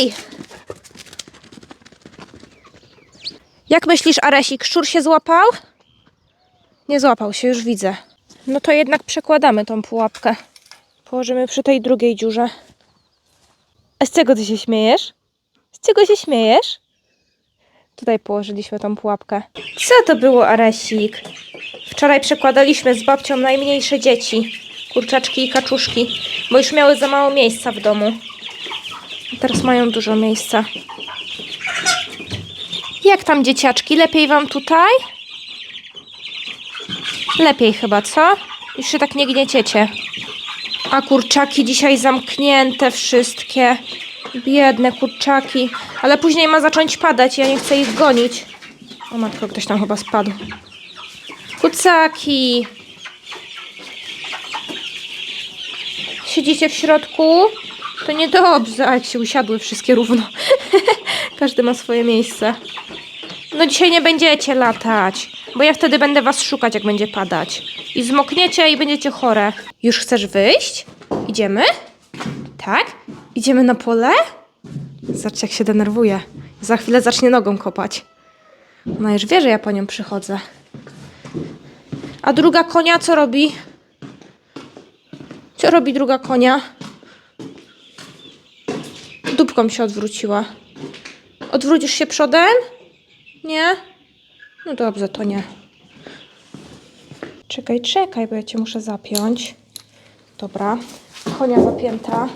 Hej! Jak myślisz, Aresik, szczur się złapał? Nie złapał się, już widzę. No to jednak przekładamy tą pułapkę. Położymy przy tej drugiej dziurze. A z czego ty się śmiejesz? Z czego się śmiejesz? Tutaj położyliśmy tą pułapkę. Co to było, Aresik? Wczoraj przekładaliśmy z babcią najmniejsze dzieci. Kurczaczki i kaczuszki, bo już miały za mało miejsca w domu. Teraz mają dużo miejsca. Jak tam dzieciaczki? Lepiej wam tutaj? Lepiej chyba, co? Już się tak nie gnieciecie. A kurczaki dzisiaj zamknięte wszystkie. Biedne kurczaki. Ale później ma zacząć padać, ja nie chcę ich gonić. O matko, ktoś tam chyba spadł. Kucaki. Siedzicie w środku? To niedobrze. A jak się usiadły wszystkie równo. Każdy ma swoje miejsce. No dzisiaj nie będziecie latać, bo ja wtedy będę was szukać, jak będzie padać. I zmokniecie i będziecie chore. Już chcesz wyjść? Idziemy? Tak? Idziemy na pole? Zobaczcie, jak się denerwuje. Za chwilę zacznie nogą kopać. Ona już wie, że ja po nią przychodzę. A druga konia co robi? Co robi druga konia? Dupką się odwróciła. Odwrócisz się przodem? Nie? No dobrze, to nie. Czekaj, czekaj, bo ja cię muszę zapiąć. Dobra. Konia zapięta.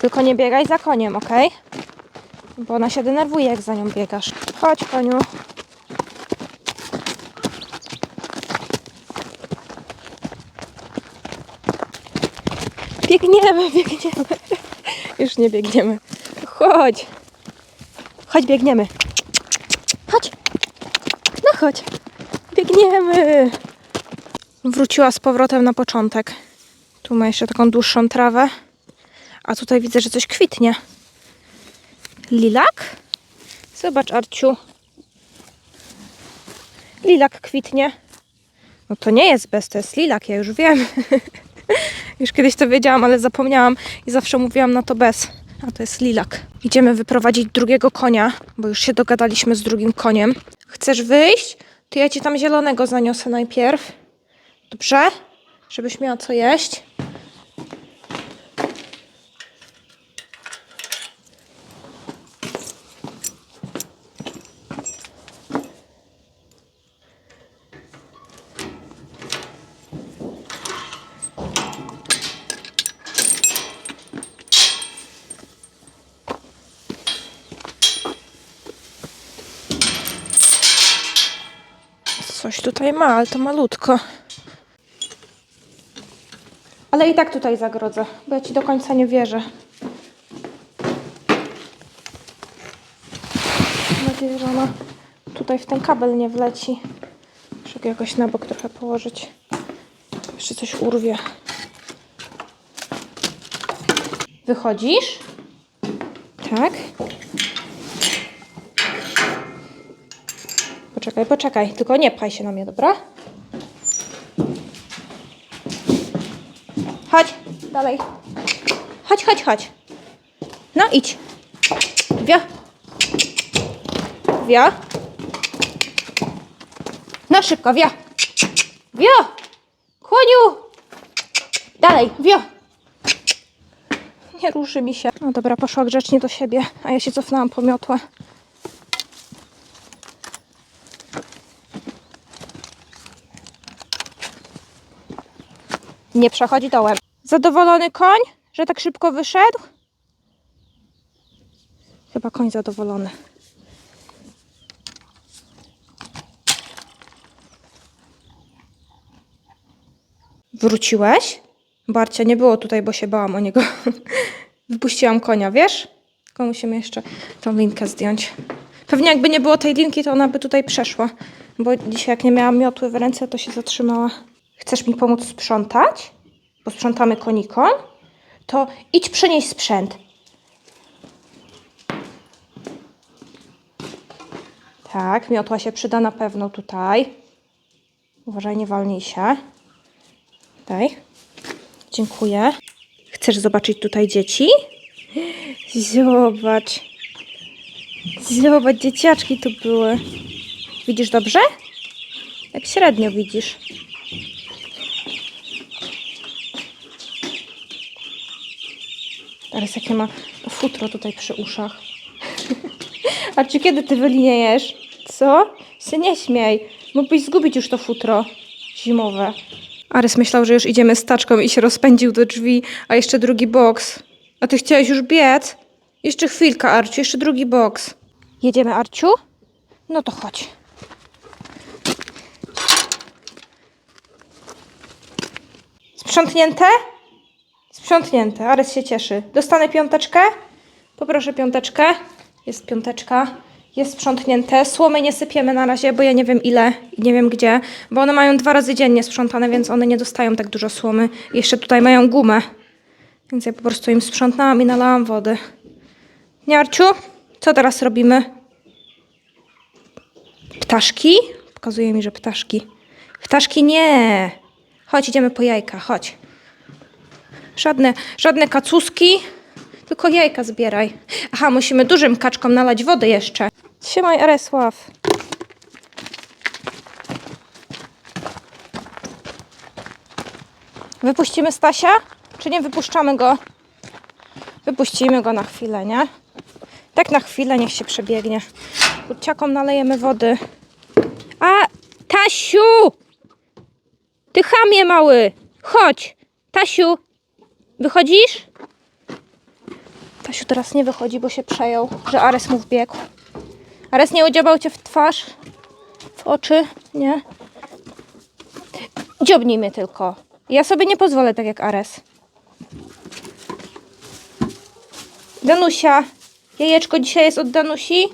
Tylko nie biegaj za koniem, ok? Bo ona się denerwuje, jak za nią biegasz. Chodź, koniu. Biegniemy, biegniemy. Już nie biegniemy. Chodź. Chodź, biegniemy. Chodź. No chodź. Biegniemy. Wróciła z powrotem na początek. Tu ma jeszcze taką dłuższą trawę. A tutaj widzę, że coś kwitnie. Lilak? Zobacz, Arciu. Lilak kwitnie. No to nie jest bez, to jest lilak, ja już wiem. już kiedyś to wiedziałam, ale zapomniałam i zawsze mówiłam na to bez. A to jest lilak. Idziemy wyprowadzić drugiego konia, bo już się dogadaliśmy z drugim koniem. Chcesz wyjść? To ja ci tam zielonego zaniosę najpierw. Dobrze? Żebyś miała co jeść. Coś tutaj ma, ale to malutko. Ale i tak tutaj zagrodzę, bo ja ci do końca nie wierzę. Mam nadzieję, że ona tutaj w ten kabel nie wleci. Muszę jakoś na bok trochę położyć. Jeszcze coś urwie. Wychodzisz? Tak. Poczekaj, poczekaj. Tylko nie pchaj się na mnie, dobra? Chodź, dalej. Chodź, chodź, chodź. No idź. Wio. Wio. No szybko, wio. Wio. Kłoniu. Dalej, wio. Nie ruszy mi się. No dobra, poszła grzecznie do siebie, a ja się cofnęłam po miotłę. Nie przechodzi dołem. Zadowolony koń, że tak szybko wyszedł? Chyba koń zadowolony. Wróciłeś? Barcia nie było tutaj, bo się bałam o niego. Wypuściłam konia, wiesz? Tylko musimy jeszcze tą linkę zdjąć. Pewnie jakby nie było tej linki, to ona by tutaj przeszła. Bo dzisiaj jak nie miałam miotły w ręce, to się zatrzymała. Chcesz mi pomóc sprzątać? Bo sprzątamy konikom? To idź przynieść sprzęt. Tak, miotła się przyda na pewno tutaj. Uważaj, nie walnij się. Daj. Dziękuję. Chcesz zobaczyć tutaj dzieci? Zobacz. Zobacz, dzieciaczki tu były. Widzisz dobrze? Tak średnio widzisz. Teraz jakie ma futro tutaj przy uszach. A czy kiedy ty wyliniejesz? Co? Się nie śmiej. Mógłbyś zgubić już to futro zimowe. Arys myślał, że już idziemy z taczką i się rozpędził do drzwi, a jeszcze drugi boks. A ty chciałeś już biec? Jeszcze chwilkę, Arciu, jeszcze drugi boks. Jedziemy, Arciu? No to chodź. Sprzątnięte? Sprzątnięte. Arys się cieszy. Dostanę piąteczkę? Poproszę piąteczkę. Jest piąteczka. Jest sprzątnięte. Słomy nie sypiemy na razie, bo ja nie wiem ile i nie wiem gdzie. Bo one mają dwa razy dziennie sprzątane, więc one nie dostają tak dużo słomy. Jeszcze tutaj mają gumę. Więc ja po prostu im sprzątnęłam i nalałam wody. Nie, Arciu? Co teraz robimy? Ptaszki? Pokazuje mi, że ptaszki. Ptaszki nie. Chodź, idziemy po jajka, chodź. Żadne, żadne kacuski, tylko jajka zbieraj. Aha, musimy dużym kaczkom nalać wody jeszcze. Trzymaj, Aresław. Wypuścimy Stasia? Czy nie wypuszczamy go? Wypuścimy go na chwilę, nie? Tak na chwilę, niech się przebiegnie. Kurciakom nalejemy wody. A, Tasiu! Ty chamie mały! Chodź! Tasiu! Wychodzisz? Tasiu teraz nie wychodzi, bo się przejął, że Ares mu wbiegł. Ares nie udziałał cię w twarz? W oczy? Nie? Dziobnij mnie tylko. Ja sobie nie pozwolę tak jak Ares. Danusia, jajeczko dzisiaj jest od Danusi?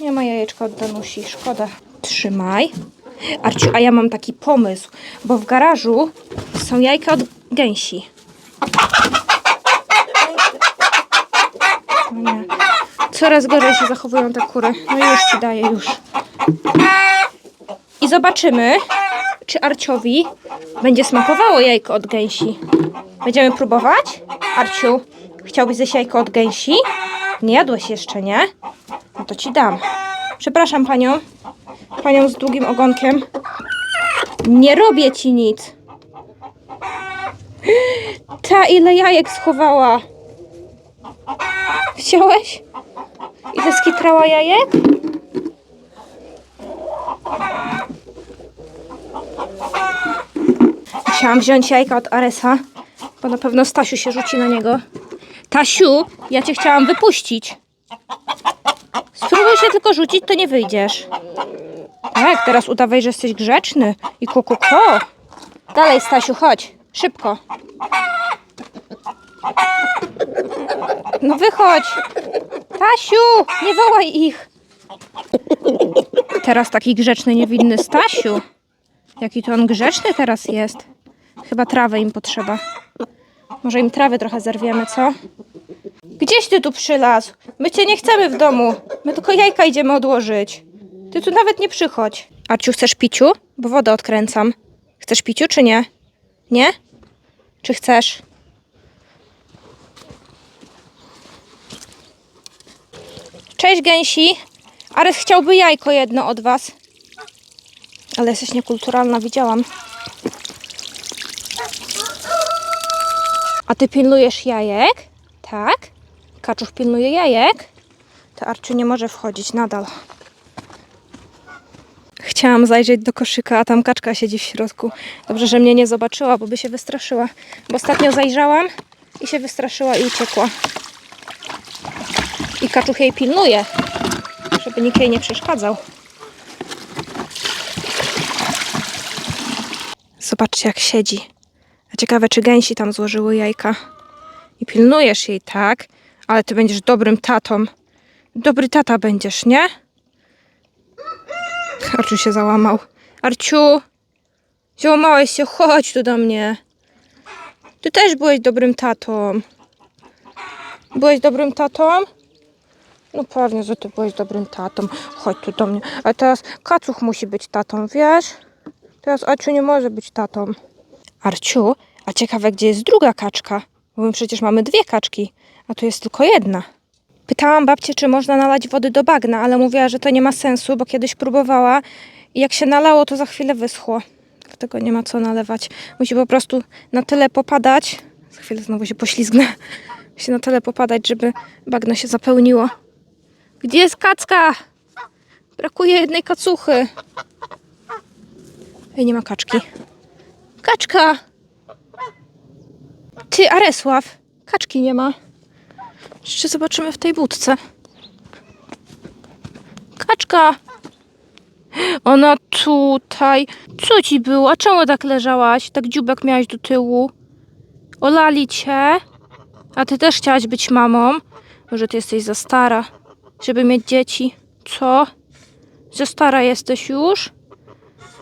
Nie ma jajeczka od Danusi, szkoda. Trzymaj. Arciu, a ja mam taki pomysł, bo w garażu są jajka od gęsi. O nie. Coraz gorzej się zachowują te kury. No już ci daję, już. I zobaczymy, czy Arciowi będzie smakowało jajko od gęsi. Będziemy próbować? Arciu, chciałbyś zjeść jajko od gęsi? Nie jadłeś jeszcze, nie? No to ci dam. Przepraszam panią. Panią z długim ogonkiem. Nie robię ci nic. Ta ile jajek schowała. Chciałeś? Ile skitrała jajek? Chciałam wziąć jajka od Aresa, bo na pewno Stasiu się rzuci na niego. Tasiu, ja cię chciałam wypuścić. Spróbuj się tylko rzucić, to nie wyjdziesz. Tak, teraz udawaj, że jesteś grzeczny i kuku ko. Dalej, Stasiu, chodź. Szybko. No wychodź. Tasiu, nie wołaj ich. Teraz taki grzeczny, niewinny Stasiu. Jaki to on grzeczny teraz jest. Chyba trawy im potrzeba. Może im trawy trochę zerwiemy, co? Gdzieś ty tu przylazł? My cię nie chcemy w domu. My tylko jajka idziemy odłożyć. Ty tu nawet nie przychodź. Arciu, chcesz piciu? Bo wodę odkręcam. Chcesz piciu, czy nie? Nie? Czy chcesz? Cześć gęsi. Ares chciałby jajko jedno od was. Ale jesteś niekulturalna, widziałam. A ty pilnujesz jajek? Tak? Kaczuch pilnuje jajek? To Arciu nie może wchodzić nadal. Chciałam zajrzeć do koszyka, a tam kaczka siedzi w środku. Dobrze, że mnie nie zobaczyła, bo by się wystraszyła. Bo ostatnio zajrzałam i się wystraszyła i uciekła. I kaczuch jej pilnuje, żeby nikt jej nie przeszkadzał. Zobaczcie, jak siedzi. A ciekawe, czy gęsi tam złożyły jajka. I pilnujesz jej, tak? Ale ty będziesz dobrym tatą. Dobry tata będziesz, nie? Arciu się załamał. Arciu! Załamałeś się, chodź tu do mnie. Ty też byłeś dobrym tatą. Byłeś dobrym tatą? No pewnie, że ty byłeś dobrym tatą. Chodź tu do mnie. A teraz Kacuch musi być tatą, wiesz? Teraz Arciu nie może być tatą. Arciu, A ciekawe, gdzie jest druga kaczka? Bo my przecież mamy dwie kaczki, a tu jest tylko jedna. Pytałam babcię, czy można nalać wody do bagna, ale mówiła, że to nie ma sensu, bo kiedyś próbowała i jak się nalało, to za chwilę wyschło. Dlatego nie ma co nalewać. Musi po prostu na tyle popadać. Za chwilę znowu się poślizgnę. Musi na tyle popadać, żeby bagno się zapełniło. Gdzie jest kacka? Brakuje jednej kacuchy. Ej, nie ma kaczki. Kaczka! Ty, Aresław! Kaczki nie ma. Jeszcze zobaczymy w tej budce. Kaczka! Ona tutaj. Co ci było? A czemu tak leżałaś? Tak dziubek miałaś do tyłu. Olali cię. A ty też chciałaś być mamą. Może ty jesteś za stara, żeby mieć dzieci. Co? Za stara jesteś już?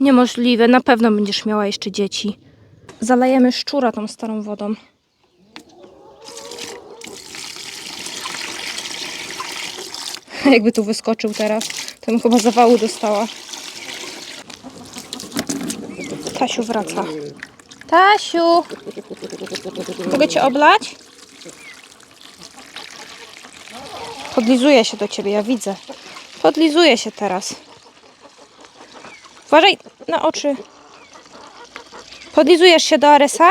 Niemożliwe. Na pewno będziesz miała jeszcze dzieci. Zalejemy szczura tą starą wodą. Jakby tu wyskoczył teraz, to bym chyba zawału dostała. Tasiu wraca. Tasiu! Mogę cię oblać? Podlizuje się do ciebie, ja widzę. Podlizuje się teraz. Uważaj na oczy. Podlizujesz się do Aresa?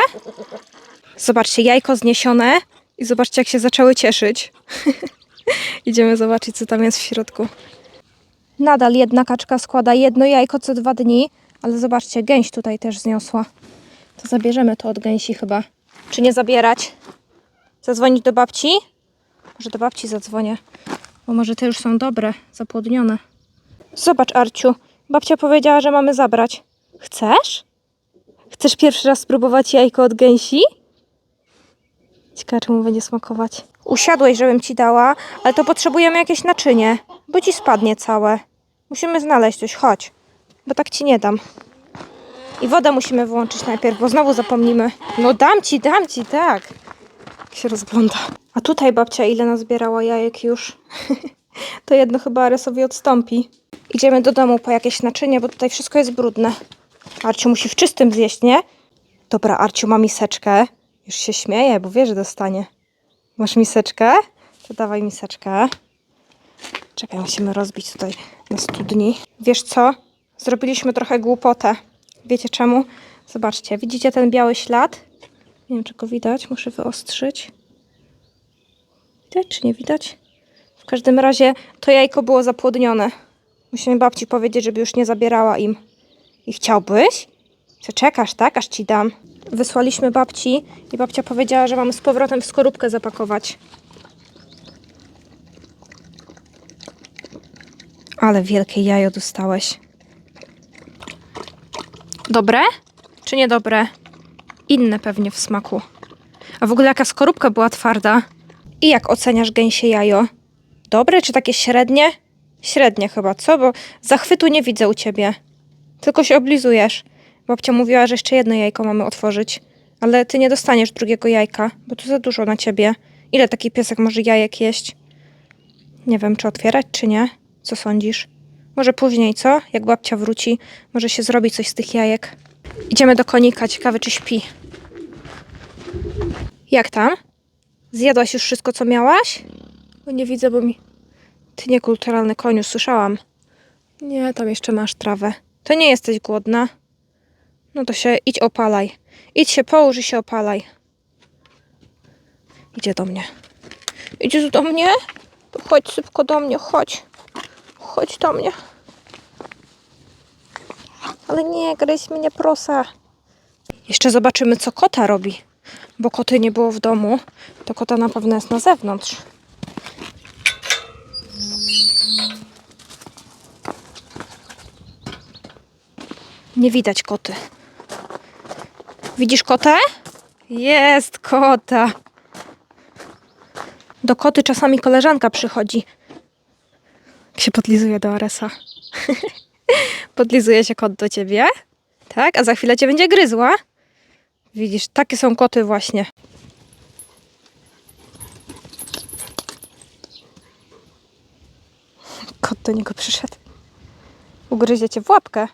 Zobaczcie, jajko zniesione i zobaczcie, jak się zaczęły cieszyć. Idziemy zobaczyć, co tam jest w środku. Nadal jedna kaczka składa jedno jajko co dwa dni, ale zobaczcie, gęś tutaj też zniosła. To zabierzemy to od gęsi chyba. Czy nie zabierać? Zadzwonić do babci? Może do babci zadzwonię, bo może te już są dobre, zapłodnione. Zobacz, Arciu, babcia powiedziała, że mamy zabrać. Chcesz? Chcesz pierwszy raz spróbować jajko od gęsi? Ciekawe, czy mu będzie smakować. Usiadłeś, żebym ci dała, ale to potrzebujemy jakieś naczynie, bo ci spadnie całe. Musimy znaleźć coś, chodź, bo tak ci nie dam. I wodę musimy wyłączyć najpierw, bo znowu zapomnimy. No dam ci, dam ci, tak. Jak się rozgląda. A tutaj babcia ile nazbierała jajek już. to jedno chyba Aresowi odstąpi. Idziemy do domu po jakieś naczynie, bo tutaj wszystko jest brudne. Arciu musi w czystym zjeść, nie? Dobra, Arciu ma miseczkę. Już się śmieje, bo wie, że dostanie. Masz miseczkę? To dawaj miseczkę. Czekaj, musimy rozbić tutaj na studni. Wiesz co? Zrobiliśmy trochę głupotę. Wiecie czemu? Zobaczcie, widzicie ten biały ślad? Nie wiem, czy go widać. Muszę wyostrzyć. Widać, czy nie widać? W każdym razie to jajko było zapłodnione. Musimy babci powiedzieć, żeby już nie zabierała im. I chciałbyś? Co czekasz, tak? Aż ci dam. Wysłaliśmy babci i babcia powiedziała, że mamy z powrotem w skorupkę zapakować. Ale wielkie jajo dostałeś. Dobre? Czy niedobre? Inne pewnie w smaku. A w ogóle jaka skorupka była twarda. I jak oceniasz gęsie jajo? Dobre czy takie średnie? Średnie chyba, co? Bo zachwytu nie widzę u ciebie. Tylko się oblizujesz. Babcia mówiła, że jeszcze jedno jajko mamy otworzyć. Ale ty nie dostaniesz drugiego jajka, bo to za dużo na ciebie. Ile taki piesek może jajek jeść? Nie wiem, czy otwierać, czy nie. Co sądzisz? Może później, co? Jak babcia wróci, może się zrobi coś z tych jajek. Idziemy do konika, ciekawe czy śpi. Jak tam? Zjadłaś już wszystko, co miałaś? Bo nie widzę, bo mi... Ty niekulturalny koniu, słyszałam. Nie, tam jeszcze masz trawę. To nie jesteś głodna? No to się idź opalaj. Idź się połóż i się opalaj. Idzie do mnie. Idziesz do mnie? To chodź szybko do mnie, chodź. Chodź do mnie. Ale nie, gryź mnie, proszę. Jeszcze zobaczymy, co kota robi. Bo koty nie było w domu. To kota na pewno jest na zewnątrz. Nie widać koty. Widzisz kotę? Jest kota. Do koty czasami koleżanka przychodzi. Jak się podlizuje do Aresa. podlizuje się kot do ciebie, tak? A za chwilę cię będzie gryzła. Widzisz, takie są koty właśnie. Kot do niego przyszedł. Ugryzie cię w łapkę.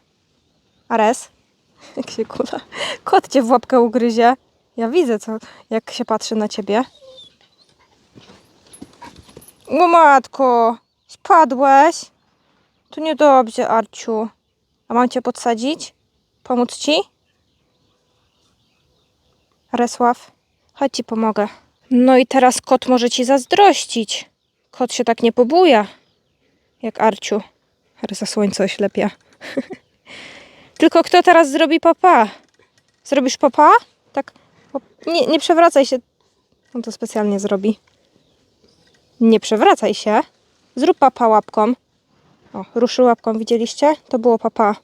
Ares? Jak się kula. Kot cię w łapkę ugryzie. Ja widzę, co, jak się patrzy na ciebie. O matko, spadłeś? To niedobrze, Arciu. A mam cię podsadzić? Pomóc ci? Resław, chodź ci pomogę. No i teraz kot może ci zazdrościć. Kot się tak nie pobuja, jak Arciu. Ale za słońce oślepia. Tylko kto teraz zrobi papa? Zrobisz papa? Tak. Nie, nie przewracaj się. On to specjalnie zrobi. Nie przewracaj się. Zrób papa łapką. O, ruszył łapką, widzieliście? To było papa.